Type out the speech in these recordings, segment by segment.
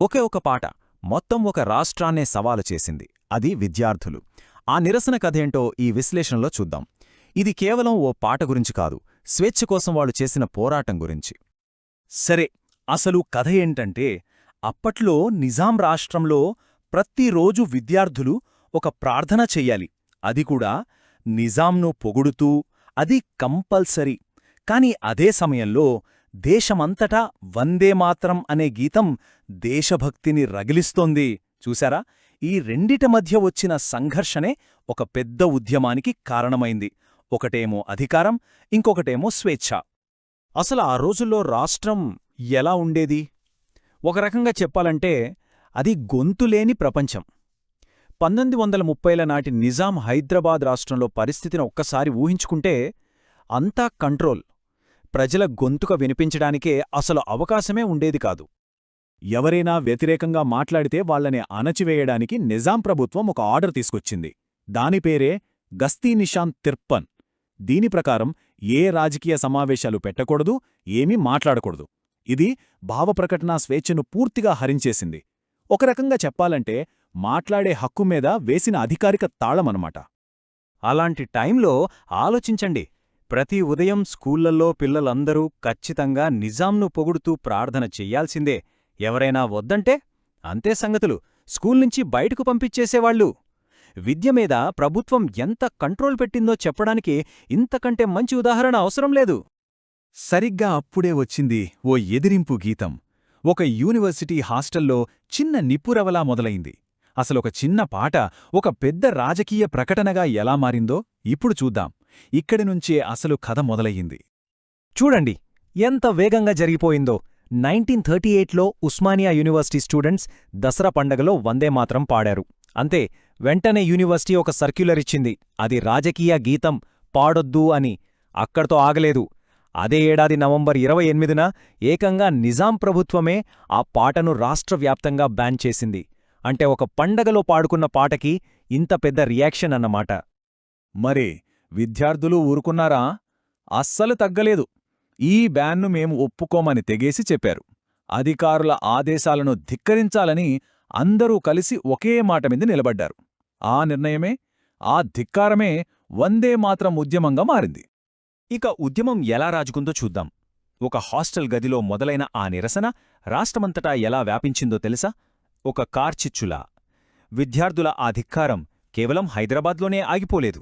ఒకే ఒక పాట మొత్తం ఒక రాష్ట్రాన్నే సవాలు చేసింది. అది విద్యార్థులు. ఆ నిరసన కథేంటో ఈ విశ్లేషణలో చూద్దాం. ఇది కేవలం ఓ పాట గురించి కాదు స్వేచ్ఛ కోసం వాళ్ళు చేసిన పోరాటం గురించి. సరే అసలు కథ ఏంటంటే అప్పట్లో నిజాం రాష్ట్రంలో ప్రతిరోజు విద్యార్థులు ఒక ప్రార్థన చెయ్యాలి. అది కూడా నిజాంను పొగుడుతూ అది కంపల్సరీ. కాని అదే సమయంలో దేశమంతటా వందేమాత్రం అనే గీతం దేశభక్తిని రగిలిస్తోంది. చూశారా? ఈ రెండిట మధ్య వచ్చిన సంఘర్షణే ఒక పెద్ద ఉద్యమానికి కారణమైంది. ఒకటేమో అధికారం ఇంకొకటేమో స్వేచ్ఛ. అసలు ఆ రోజుల్లో రాష్ట్రం ఎలా ఉండేది? ఒక రకంగా చెప్పాలంటే అది గొంతులేని ప్రపంచం. పంతొమ్మిది వందల ముప్పైల నాటి నిజాం హైదరాబాద్ రాష్ట్రంలో పరిస్థితిని ఒక్కసారి ఊహించుకుంటే అంతా కంట్రోల్. ప్రజల గొంతుక వినిపించడానికే అసలు అవకాశమే ఉండేది కాదు. ఎవరైనా వ్యతిరేకంగా మాట్లాడితే వాళ్ళని అణచివేయడానికి నిజాం ప్రభుత్వం ఒక ఆర్డర్ తీసుకొచ్చింది. దాని పేరే గస్తీ నిషాన్ తిర్పన్. దీని ప్రకారం ఏ రాజకీయ సమావేశాలు పెట్టకూడదు ఏమీ మాట్లాడకూడదు. ఇది భావప్రకటనా స్వేచ్ఛను పూర్తిగా హరించేసింది. ఒక రకంగా చెప్పాలంటే మాట్లాడే హక్కు మీద వేసిన అధికారిక తాళమనమాట. అలాంటి టైంలో ఆలోచించండి. ప్రతి ఉదయం స్కూళ్ళల్లో పిల్లలందరూ ఖచ్చితంగా నిజాంను పొగుడుతూ ప్రార్థన చెయ్యాల్సిందే ఎవరైనా వద్దంటే అంతే సంగతులు. స్కూల్ నుంచి బయటకు పంపించేసేవాళ్ళు. విద్య మీద ప్రభుత్వం ఎంత కంట్రోల్ పెట్టిందో చెప్పడానికి ఇంతకంటే మంచి ఉదాహరణ అవసరం లేదు. సరిగ్గా అప్పుడే వచ్చింది ఓ ఎదిరింపు గీతం. ఒక యూనివర్సిటీ హాస్టల్లో చిన్న నిప్పురవలా మొదలైంది. అసలొక చిన్న పాట ఒక పెద్ద రాజకీయ ప్రకటనగా ఎలా మారిందో ఇప్పుడు చూద్దాం. ఇక్కడి నుంచే అసలు కథ మొదలయ్యింది. చూడండి ఎంత వేగంగా జరిగిపోయిందో. నైన్టీన్ థర్టీ ఎయిట్లో ఉస్మానియా యూనివర్సిటీ స్టూడెంట్స్ దసరా పండగలో వందే మాత్రం పాడారు. అంతే వెంటనే యూనివర్సిటీ ఒక సర్క్యులర్ ఇచ్చింది. అది రాజకీయ గీతం పాడొద్దు అని. అక్కడితో ఆగలేదు. అదే ఏడాది నవంబర్ ఇరవై ఎనిమిదిన ఏకంగా నిజాం ప్రభుత్వమే ఆ పాటను రాష్ట్రవ్యాప్తంగా బ్యాన్ చేసింది. అంటే ఒక పండగలో పాడుకున్న పాటకి ఇంత పెద్ద రియాక్షన్ అన్నమాట. మరే విద్యార్థులు ఊరుకున్నారా? అస్సలు తగ్గలేదు. ఈ బ్యాన్ను మేము ఒప్పుకోమని తెగేసి చెప్పారు. అధికారుల ఆదేశాలను ధిక్కరించాలని అందరూ కలిసి ఒకే మాట మీద నిలబడ్డారు. ఆ నిర్ణయమే ఆ ధిక్కారమే వందే మాత్రం ఉద్యమంగా మారింది. ఇక ఉద్యమం ఎలా రాజుకుందో చూద్దాం. ఒక హాస్టల్ గదిలో మొదలైన ఆ నిరసన రాష్ట్రమంతటా ఎలా వ్యాపించిందో తెలుసా? ఒక కార్చిచ్చులా విద్యార్థుల ఆ ధిక్కారం కేవలం హైదరాబాద్లోనే ఆగిపోలేదు.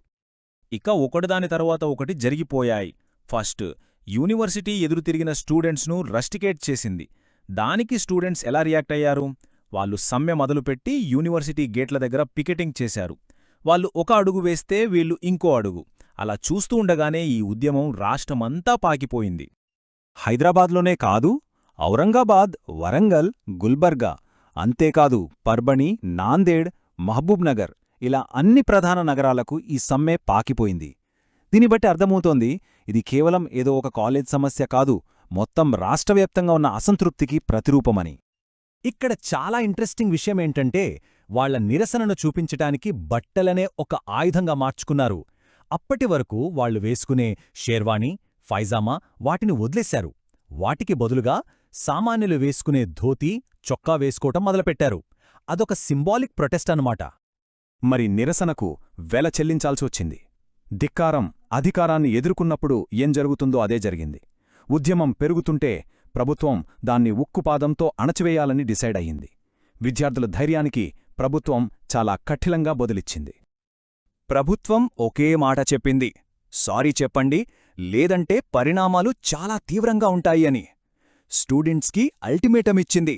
ఇక ఒకటిదాని తరువాత ఒకటి జరిగిపోయాయి. ఫస్ట్ యూనివర్సిటీ ఎదురుతిరిగిన స్టూడెంట్స్ను రస్టికేట్ చేసింది. దానికి స్టూడెంట్స్ ఎలా రియాక్ట్ అయ్యారు? వాళ్ళు సమ్మె మొదలుపెట్టి యూనివర్సిటీ గేట్ల దగ్గర పికెటింగ్ చేశారు. వాళ్ళు ఒక అడుగు వేస్తే వీళ్ళు ఇంకో అడుగు. అలా చూస్తూ ఉండగానే ఈ ఉద్యమం రాష్ట్రమంతా పాకిపోయింది. హైదరాబాద్లోనే కాదు ఔరంగాబాద్ వరంగల్ గుల్బర్గా అంతేకాదు పర్బణి నాందేడ్ మహబూబ్నగర్ ఇలా అన్ని ప్రధాన నగరాలకు ఈ సమ్మె పాకిపోయింది. దీని బట్టి అర్థమవుతోంది ఇది కేవలం ఏదో ఒక కాలేజ్ సమస్య కాదు మొత్తం రాష్ట్రవ్యాప్తంగా ఉన్న అసంతృప్తికి ప్రతిరూపమని. ఇక్కడ చాలా ఇంట్రెస్టింగ్ విషయమేంటంటే వాళ్ళ నిరసనను చూపించటానికి బట్టలనే ఒక ఆయుధంగా మార్చుకున్నారు. అప్పటి వరకు వాళ్ళు వేసుకునే షేర్వాణి ఫైజామా వాటిని వదిలేశారు. వాటికి బదులుగా సామాన్యులు వేసుకునే ధోతీ చొక్కా వేసుకోవటం మొదలుపెట్టారు. అదొక సింబాలిక్ ప్రొటెస్ట్ అన్నమాట. మరి నిరసనకు వెల చెల్లించాల్సి వచ్చింది. ధిక్కారం అధికారాన్ని ఎదుర్కొన్నప్పుడు ఏం జరుగుతుందో అదే జరిగింది. ఉద్యమం పెరుగుతుంటే ప్రభుత్వం దాన్ని ఉక్కుపాదంతో అణచివేయాలని డిసైడ్ అయ్యింది. విద్యార్థుల ధైర్యానికి ప్రభుత్వం చాలా కఠినంగా బదులిచ్చింది. ప్రభుత్వం ఒకే మాట చెప్పింది. సారీ చెప్పండి లేదంటే పరిణామాలు చాలా తీవ్రంగా ఉంటాయి అని. స్టూడెంట్స్కి అల్టిమేటం ఇచ్చింది.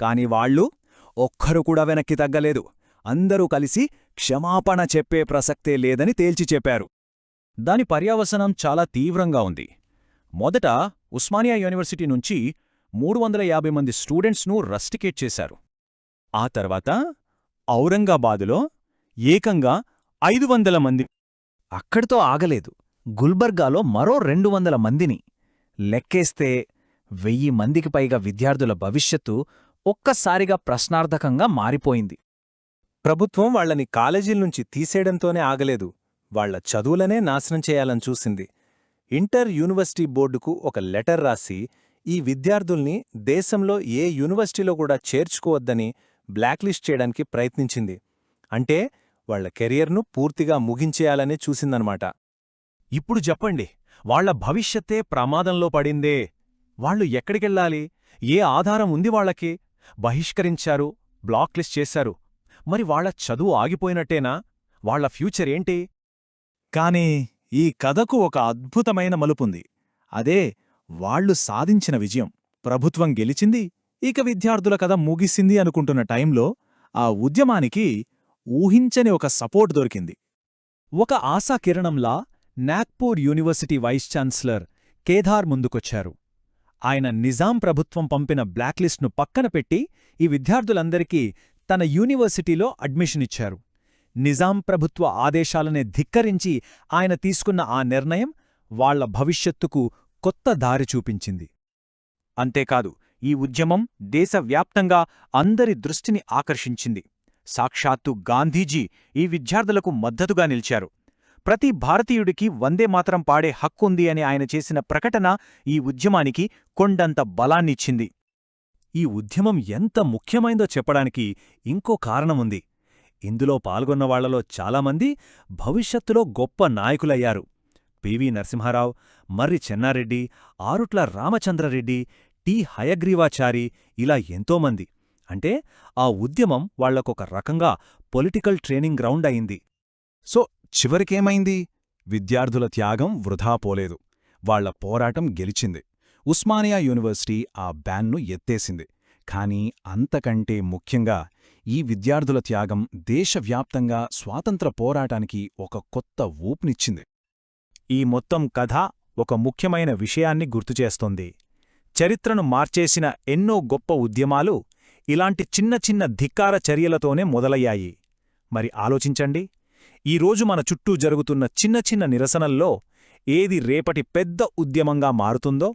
కాని వాళ్ళు ఒక్కరు కూడా వెనక్కి తగ్గలేదు. అందరూ కలిసి క్షమాపణ చెప్పే ప్రసక్తే లేదని తేల్చి చెప్పారు. దాని పర్యావసనం చాలా తీవ్రంగా ఉంది. మొదట ఉస్మానియా యూనివర్సిటీ నుంచి మూడు వందల యాభై మంది స్టూడెంట్స్ను రస్టికేట్ చేశారు. ఆ తర్వాత ఔరంగాబాదులో ఏకంగా ఐదు వందల మంది అక్కడితో ఆగలేదు. గుల్బర్గాలో మరో రెండు వందల మందిని లెక్కేస్తే వెయ్యి మందికి పైగా విద్యార్థుల భవిష్యత్తు ఒక్కసారిగా ప్రశ్నార్థకంగా మారిపోయింది. ప్రభుత్వం వాళ్ళని కాలేజీల్నుంచి తీసేయడంతోనే ఆగలేదు. వాళ్ళ చదువులనే నాశనం చేయాలని చూసింది. ఇంటర్ యూనివర్సిటీ బోర్డుకు ఒక లెటర్ రాసి ఈ విద్యార్థుల్ని దేశంలో ఏ యూనివర్సిటీలో కూడా చేర్చుకోవద్దని బ్లాక్లిస్ట్ చేయడానికి ప్రయత్నించింది. అంటే వాళ్ళ కెరియర్ను పూర్తిగా ముగించేయాలనే చూసిందనమాట. ఇప్పుడు చెప్పండి వాళ్ళ భవిష్యత్తే ప్రమాదంలో పడిందే? వాళ్ళు ఎక్కడికెళ్ళాలి? ఏ ఆధారం ఉంది వాళ్ళకి? బహిష్కరించారు బ్లాక్లిస్ట్ చేశారు. మరి వాళ్ళ చదువు ఆగిపోయినట్టేనా? వాళ్ళ ఫ్యూచర్ ఏంటి? కాని ఈ కథకు ఒక అద్భుతమైన మలుపుంది. అదే వాళ్ళు సాధించిన విజయం. ప్రభుత్వం గెలిచింది ఇక విద్యార్థుల కథ ముగిసింది అనుకుంటున్న టైంలో ఆ ఉద్యమానికి ఊహించని ఒక సపోర్ట్ దొరికింది. ఒక ఆశాకిరణంలా Nagpur university vice chancellor Kedar ముందుకొచ్చారు. ఆయన నిజాం ప్రభుత్వం పంపిన బ్లాక్లిస్ట్ను పక్కన పెట్టి ఈ విద్యార్థులందరికీ తన యూనివర్సిటీలో అడ్మిషన్ ఇచ్చారు నిజాం ప్రభుత్వ ఆదేశాలనే ధిక్కరించి ఆయన తీసుకున్న ఆ నిర్ణయం వాళ్ళ భవిష్యత్తుకు కొత్త దారి చూపించింది. అంతేకాదు ఈ ఉద్యమం దేశవ్యాప్తంగా అందరి దృష్టిని ఆకర్షించింది. సాక్షాత్తు గాంధీజీ ఈ విద్యార్థులకు మద్దతుగా నిలిచారు. ప్రతి భారతీయుడికి వందే మాత్రం పాడే హక్కుంది అని ఆయన చేసిన ప్రకటన ఈ ఉద్యమానికి కొండంత బలాన్నిచ్చింది. ఈ ఉద్యమం ఎంత ముఖ్యమైందో చెప్పడానికి ఇంకో కారణముంది. ఇందులో పాల్గొన్న వాళ్ళలో చాలామంది భవిష్యత్తులో గొప్ప నాయకులయ్యారు. PV Narasimha Rao Marri Chenna Reddy Arutla Ramachandra Reddy T. Hayagrivachari ఇలా ఎంతోమంది. అంటే ఆ ఉద్యమం వాళ్ళకొక రకంగా పొలిటికల్ ట్రైనింగ్ గ్రౌండ్ అయింది. సో చివరికేమైంది? విద్యార్థుల త్యాగం వృధా పోలేదు. వాళ్ళ పోరాటం గెలిచింది. ఉస్మానియా యూనివర్సిటీ ఆ బ్యాన్ను ఎత్తేసింది. కానీ అంతకంటే ముఖ్యంగా ఈ విద్యార్థుల త్యాగం దేశవ్యాప్తంగా స్వాతంత్ర పోరాటానికి ఒక కొత్త ఊపునిచ్చింది. ఈ మొత్తం కథ ఒక ముఖ్యమైన విషయాన్ని గుర్తుచేస్తోంది చరిత్రను మార్చేసిన ఎన్నో గొప్ప ఉద్యమాలు ఇలాంటి చిన్న చిన్న ధిక్కార చర్యలతోనే మొదలయ్యాయి. మరి ఆలోచించండి. ఈరోజు మన చుట్టూ జరుగుతున్న చిన్న చిన్న నిరసనల్లో ఏది రేపటి పెద్ద ఉద్యమంగా మారుతుందో